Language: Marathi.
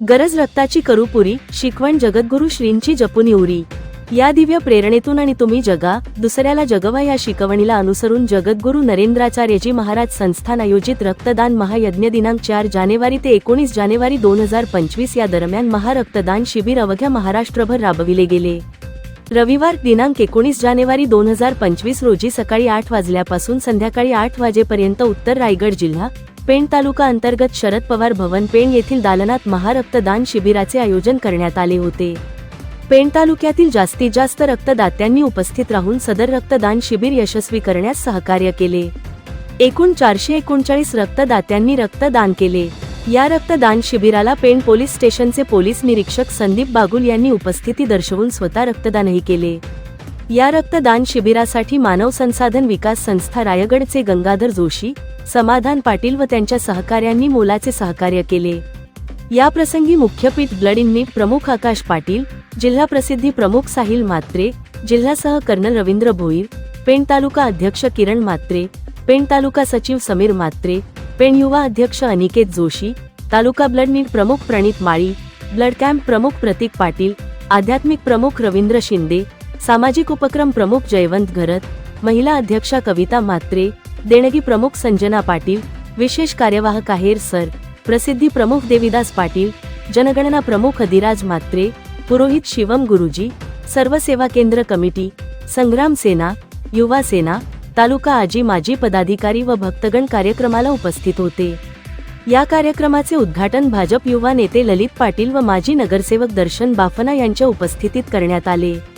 गरज रक्ताची करू पुरी शिकवण जगद्गुरु श्रींची जपून उरी. या दिव्य प्रेरणेतून आणि तुम्ही जगा दुसऱ्याला जगवा या शिकवणीला अनुसरून जगद्गुरु नरेंद्राचार्यजी महाराज संस्थान आयोजित रक्तदान महायज्ञ दिनांक चार जानेवारी ते एकोणीस जानेवारी दोन हजार पंचवीस या दरम्यान महारक्तदान शिबिर अवघ्या महाराष्ट्रभर राबविले गेले. रविवार दिनांक एकोणीस जानेवारी दोन हजार पंचवीस रोजी सकाळी आठ वाजल्यापासून संध्याकाळी आठ वाजेपर्यंत उत्तर रायगड जिल्हा पेण तालुका अंतर्गत शरद पवार भवन पेण येथील दालनात महारक्तदान शिबिराचे आयोजन करण्यात आले होते. पेण तालुक्यातील जास्तीत जास्त रक्तदात्यांनी उपस्थित राहून सदर रक्तदान शिबिर यशस्वी करण्यास सहकार्य केले. एकूण चारशे एकोणचाळीस रक्तदात्यांनी रक्तदान केले. या रक्तदान शिबिराला पेण पोलीस स्टेशनचे पोलीस निरीक्षक संदीप बागुल यांनी उपस्थिती दर्शवून स्वतः रक्तदानही केले. या रक्तदान शिबिरासाठी मानव संसाधन विकास संस्था रायगडचे गंगाधर जोशी समाधान पाटील व त्यांच्या सहकाऱ्यांनी मोलाचे सहकार्य केले. या प्रसंगी मुख्यपीठ ब्लड इन प्रमुख आकाश पाटील जिल्हा प्रसिद्धी प्रमुख साहिल म्हात्रे जिल्हासह कर्नल रवींद्र भोईर पेण तालुका अध्यक्ष किरण म्हात्रे पेण तालुका सचिव समीर म्हात्रे पेण युवा अध्यक्ष अनिकेत जोशी तालुका ब्लड नीट प्रमुख प्रणित माळी ब्लड कॅम्प प्रमुख प्रतीक पाटील आध्यात्मिक प्रमुख रवींद्र शिंदे सामाजिक उपक्रम प्रमुख जयवंत घरत महिला अध्यक्षा कविता म्हात्रे देणगी प्रमुख संजना पाटील विशेष कार्यवाहक आहेर सर प्रसिद्धी प्रमुख देविदास पाटील जनगणना प्रमुख अधिराज म्हात्रे पुरोहित शिवम गुरुजी सर्व सेवा केंद्र कमिटी संग्राम सेना युवा सेना तालुका आजी माजी पदाधिकारी व भक्तगण कार्यक्रमाला उपस्थित होते. या कार्यक्रमाचे उद्घाटन भाजप युवा नेते ललित पाटील व माजी नगरसेवक दर्शन बाफना यांच्या उपस्थितीत करण्यात आले.